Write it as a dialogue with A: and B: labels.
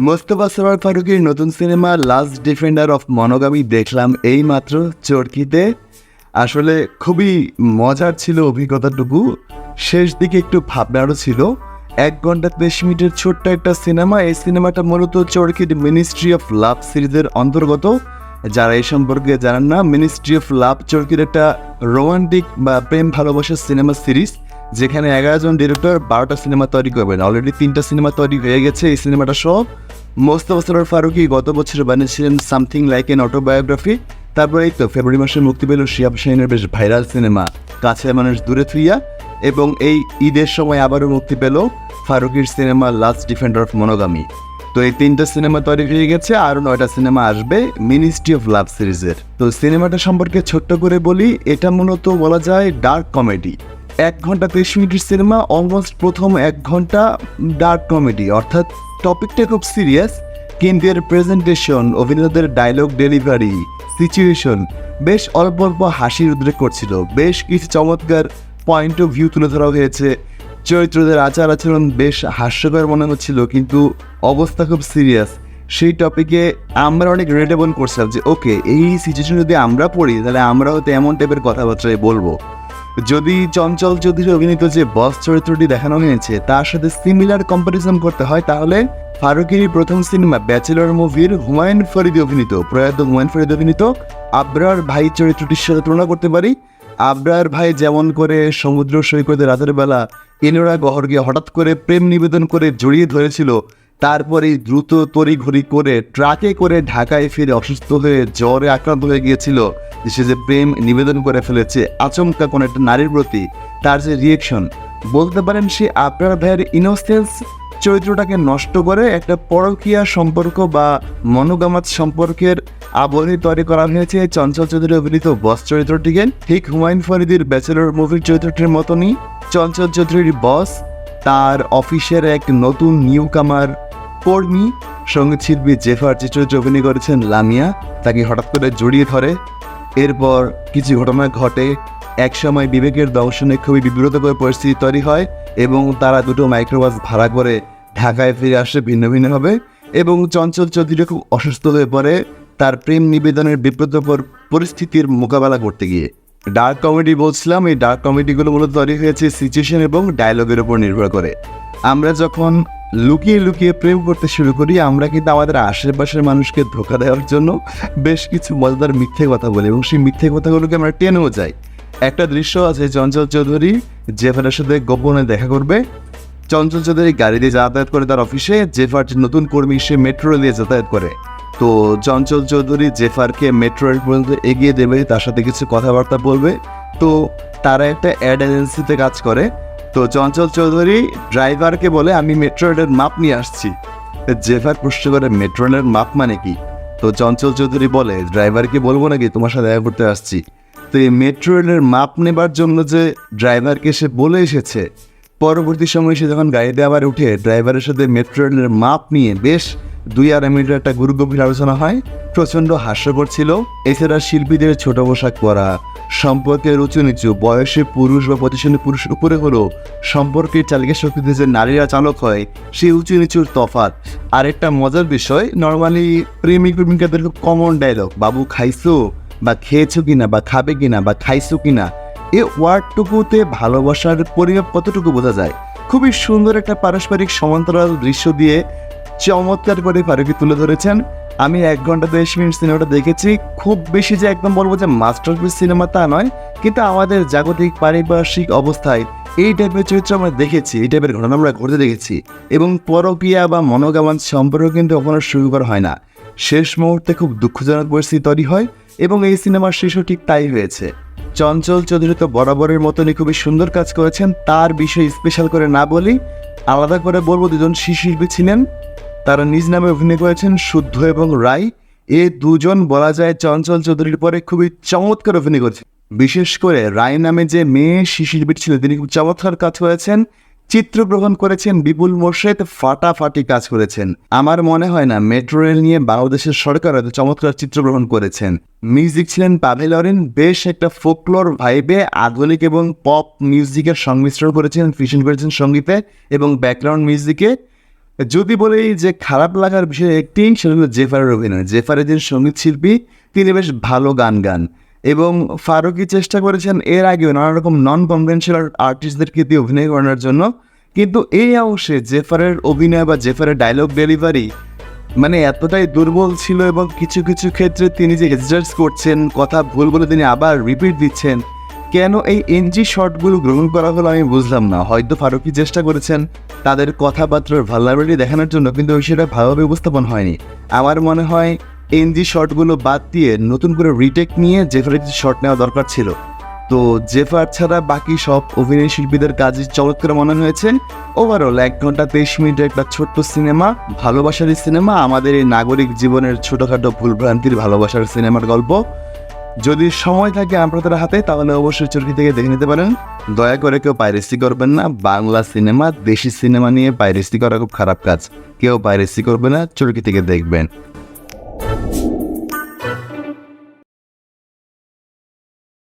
A: মোস্তফা সরোয়ার ফারুকের নতুন cinema last defender of monogamy দেখলাম এই মাত্র চরকিতে। আসলে খুবই মজার ছিল অভিজ্ঞতাটুকু। শেষ দিকে একটু ভাবনারও ছিল। এক ঘণ্টা তেইশ মিনিটের ছোট্ট একটা সিনেমা, এই সিনেমাটা মূলত চরকির মিনিস্ট্রি অফ লাভ সিরিজের অন্তর্গত। যারা এই সম্পর্কে জানেন না মিনিস্ট্রি অফ লাভ চরকির একটা রোমান্টিক বা প্রেম ভালোবাসার সিনেমা সিরিজ। যেখানে এগারো জন ডিরেক্টর বারোটা সিনেমা তৈরি করবেন। অলরেডি তিনটা সিনেমা তৈরি হয়ে গেছে। এই সিনেমাটা সব মোস্তফা সরোয়ার ফারুকি গত বছর বানিয়েছিলেন সামথিং লাইক এন অটোবায়োগ্রাফি তারপরে এই তো ফেব্রুয়ারি মাসে মুক্তি পেল শিয়াব শাহিনের বেশ ভাইরাল সিনেমা কাছে মানুষ দূরে থুইয়া। এবং এই ঈদের সময় আবারও মুক্তি পেল ফারুকির cinema last defender of monogamy তো এই তিনটা সিনেমা তৈরি হয়ে গেছে, আরও নয়টা সিনেমা আসবে মিনিস্ট্রি অফ লাভ সিরিজের। তো সিনেমাটা সম্পর্কে ছোট্ট করে বলি, এটা মূলত বলা যায় ডার্ক কমেডি এক ঘণ্টা তেইশ মিনিটের সিনেমা অলমোস্ট প্রথম এক ঘণ্টা ডার্ক কমেডি অর্থাৎ টপিকটা খুব সিরিয়াস কিন্তু এর প্রেজেন্টেশন অভিনেতাদের ডায়লগ ডেলিভারি সিচুয়েশন বেশ অল্প অল্প হাসির উদ্রেক করছিল, বেশ কিছু চমৎকার পয়েন্ট অফ ভিউ তুলে ধরা হয়েছে, চরিত্রদের আচার আচরণ বেশ হাস্যকর মনে হচ্ছিল, কিন্তু অবস্থা খুব সিরিয়াস সেই টপিকে আমরা অনেক রিলেটেবল করছিলাম যে ওকে এই সিচুয়েশন যদি আমরা পড়ি, তাহলে আমরা হয়তো এমন টাইপের কথাবার্তায় বলব। যদি চঞ্চল চৌধুরী অভিনীত যে বস চরিত্রটি দেখানো হয়েছে, তার সাথে সিমিলার কম্পারিজন করতে হয়, তাহলে ফারুকেরই প্রথম সিনেমা ব্যাচেলর মুভির হুমায়ুন ফরিদি অভিনীত, প্রয়াত হুমায়ুন ফরিদি অভিনীত আবরার ভাই চরিত্রটির সাথে তুলনা করতে পারি। আবরার ভাই যেমন করে সমুদ্র সৈকতে রাতের বেলা ইনোরা গহরকে হঠাৎ করে প্রেম নিবেদন করে জড়িয়ে ধরেছিল তারপরে দ্রুত তড়িঘড়ি করে ট্রাকে করে ঢাকায় ফিরে অসুস্থ হয়ে জ্বরে আক্রান্ত হয়ে গিয়েছিল। সে যে প্রেম নিবেদন করে ফেলেছে, আচমকা কোনো একটা নারীর প্রতি তার যে রিয়েকশন বলতে পারেন সে আপনার ভাইয়ের ইনোসেন্স চরিত্রটাকে নষ্ট করে একটা পরকীয়া সম্পর্ক বা মনোগামাত সম্পর্কের আবহে তৈরি করা হয়েছে চঞ্চল চৌধুরী অভিনীত বস চরিত্রটিকে। ঠিক হুমায়ুন ফরিদির ব্যাচেলর মুভির চরিত্রটির মতনই চঞ্চল চৌধুরীর বস তার অফিসের এক নতুন নিউ কামার কর্মী সংগীত শিল্পী জেফার যে চরিত্রে অভিনয় করেছেন লামিয়া। তাকে হঠাৎ করে জড়িয়ে ধরে। এরপর কিছু ঘটনা ঘটে। একসময় বিবেকের দর্শনে খুবই বিব্রতকর পরিস্থিতি তৈরি হয় এবং তারা দুটো মাইক্রোবাস ভাড়া করে ঢাকায় ফিরে আসে ভিন্ন ভিন্নভাবে এবং চঞ্চল চৌধুরী খুব অসুস্থ হয়ে পড়ে। তার প্রেম নিবেদনের বিব্রতকর পরিস্থিতির মোকাবেলা করতে গিয়ে। ডার্ক কমেডি বলছিলাম, এই ডার্ক কমেডিগুলো মূলত তৈরি হয়েছে সিচুয়েশন এবং ডায়লগের উপর নির্ভর করে। আমরা যখন লুকিয়ে লুকিয়ে প্রেম করতে শুরু করি, আমরা কিন্তু আমাদের আশেপাশের মানুষকে ধোকা দেওয়ার জন্য বেশ কিছু মজাদার মিথ্যে কথা বলি এবং সেই মিথ্যে কথাগুলোকে আমরা টেনেও যাই। একটা দৃশ্য আছে চঞ্চল চৌধুরী জেফারের সাথে গোপনে দেখা করবে। চঞ্চল চৌধুরী গাড়ি দিয়ে যাতায়াত করে তার অফিসে, জেফার নতুন কর্মী সে মেট্রো দিয়ে যাতায়াত করে। তো চঞ্চল চৌধুরী জেফারকে মেট্রো রেল পর্যন্ত এগিয়ে দেবে, তার সাথে কিছু কথাবার্তা বলবে। তো তারা একটা অ্যাড এজেন্সিতে কাজ করে। তো চঞ্চল চৌধুরী ড্রাইভারকে বলে আমি মেট্রো রেলের মাপ নিয়ে আসছি। জেফার প্রশ্ন করে, মেট্রো রেলের মাপ মানে কি? তো চঞ্চল চৌধুরী বলে, ড্রাইভারকে বলব নাকি? তোমার সাথে দেখা করতে আসছি। তো এই মেট্রো রেলের মাপ নেবার জন্য যে ড্রাইভারকে সে বলে এসেছে, পরবর্তী সময় সে যখন গাড়িতে আবার উঠে, ড্রাইভারের সাথে মেট্রো রেলের মাপ নিয়ে বেশ দুই আড়াই মিনিটের একটা গুরু গভীর আলোচনা হয়। প্রচণ্ড হাস্যকর ছিল। এছাড়া শিল্পীদের ছোট পোশাক পরা সম্পর্কের উঁচু নিচু বয়সে পুরুষ বা প্রতিষ্ঠানের পুরুষের উপরে হলো সম্পর্কের চালিকা শক্তিতে যে নারীরা চালক হয়, সেই উঁচু নিচুর তফাৎ। আরেকটা মজার বিষয় নর্মালি প্রেমিক প্রেমিকাদের খুব কমন ডায়লগ বাবু খাইছো? বা খেয়েছো কিনা? বা খাবে কিনা? বা খাইছো কিনা? এ ওয়ার্ডটুকুতে ভালোবাসার পরিমাপ কতটুকু বোঝা যায়? খুবই সুন্দর একটা পারস্পরিক সমান্তরাল দৃশ্য দিয়ে চমৎকার করে ফারুকি তুলে ধরেছেন। আমি এক ঘণ্টা তেইশ মিনিট সিনেমাটা দেখেছি। খুব বেশি যে একদম বলব যে মাস্টারপিস সিনেমা তা নয়, কিন্তু আমাদের জাগতিক পারিপার্শ্বিক অবস্থায় এই টাইপের চরিত্র আমরা দেখেছি, এই টাইপের ঘটনা আমরা ঘটতে দেখেছি। এবং পরকীয়া বা মনোগামান সম্পর্ক কিন্তু কখনো শুরু করা হয় না। শেষ মুহূর্তে খুব দুঃখজনক পরিস্থিতি তৈরি হয় এবং এই সিনেমার শেষও ঠিক তাই হয়েছে। চঞ্চল চৌধুরী তো বরাবরের মতনই খুবই সুন্দর কাজ করেছেন, তার বিষয়ে স্পেশাল করে না বলি আলাদা করে বলব দুজন শিল্পী ছিলেন। তারা নিজ নামে অভিনয় করেছেন শুদ্ধ এবং রায় এ দুজন, বলা যায়, চঞ্চল চৌধুরীর পরে খুবই চমৎকার অভিনয় করেছেন। বিশেষ করে রায় নামে যে মেয়ে শিশিরবি ছিলেন তিনি খুব চমৎকার কাজ করেছেন। চিত্রগ্রহণ করেছেন বিপুল মোর্শেদ, ফাটাফাটি কাজ করেছেন। আমার মনে হয় না, মেট্রো রেল নিয়ে বাংলাদেশের সরকার হয়তো চমৎকার চিত্রগ্রহণ করেছেন। মিউজিক ছিলেন পাভেল অরেন, বেশ একটা ফোকলোর ভাইবে, আধুনিক এবং পপ মিউজিকের সংমিশ্রণ করেছেন ফিশন করেছেন সঙ্গীতে এবং ব্যাকগ্রাউন্ড মিউজিকে। যদি বলি যে খারাপ লাগার বিষয় একটি সেটা হলো জেফারের অভিনয়। জেফারের যে সংগীত শিল্পী তিনি বেশ ভালো গান গান এবং ফারুকি চেষ্টা করেছেন এর আগেও নানা রকম নন কনভেনশনাল আর্টিস্টদেরকে দিয়ে অভিনয় করানোর জন্য। কিন্তু এই অংশে জেফারের অভিনয় বা জেফারের ডায়লগ ডেলিভারি মানে এতটাই দুর্বল ছিল এবং কিছু কিছু ক্ষেত্রে তিনি যে হেজিটার্স করছেন, কথা ভুল বলে তিনি আবার রিপিট দিচ্ছেন, কেন এই এনজি শটগুলো গ্রহণ করা হলো আমি বুঝলাম না। হয়তো ফারুকি চেষ্টা করেছেন তাদের কথাবার্তার ভাল্লাবিলিটি দেখানোর জন্য কিন্তু সেটা ভালোভাবে উপস্থাপন হয়নি। আমার মনে হয় এনজি শটগুলো বাদ দিয়ে নতুন করে রিটেক নিয়ে জেফারের শট নেওয়া দরকার ছিল। তো জেফার ছাড়া বাকি সব অভিনয় শিল্পীদের কাজই চমৎকার মনে হয়েছে। ওভারঅল এক ঘণ্টা তেইশ মিনিটের একটা ছোট্ট সিনেমা ভালোবাসারই সিনেমা, আমাদের এই নাগরিক জীবনের ছোটোখাটো ভুলভ্রান্তির ভালোবাসার সিনেমার গল্প। যদি সময় থাকে আপনাদের হাতে, তাহলে অবশ্যই চরকি থেকে দেখে নিতে পারেন। দয়া করে কেউ পাইরেসি করবেন না। বাংলা সিনেমা, দেশি সিনেমা নিয়ে পাইরেসি করা খুব খারাপ কাজ। কেউ পাইরেসি করবে না, চরকি থেকে দেখবেন।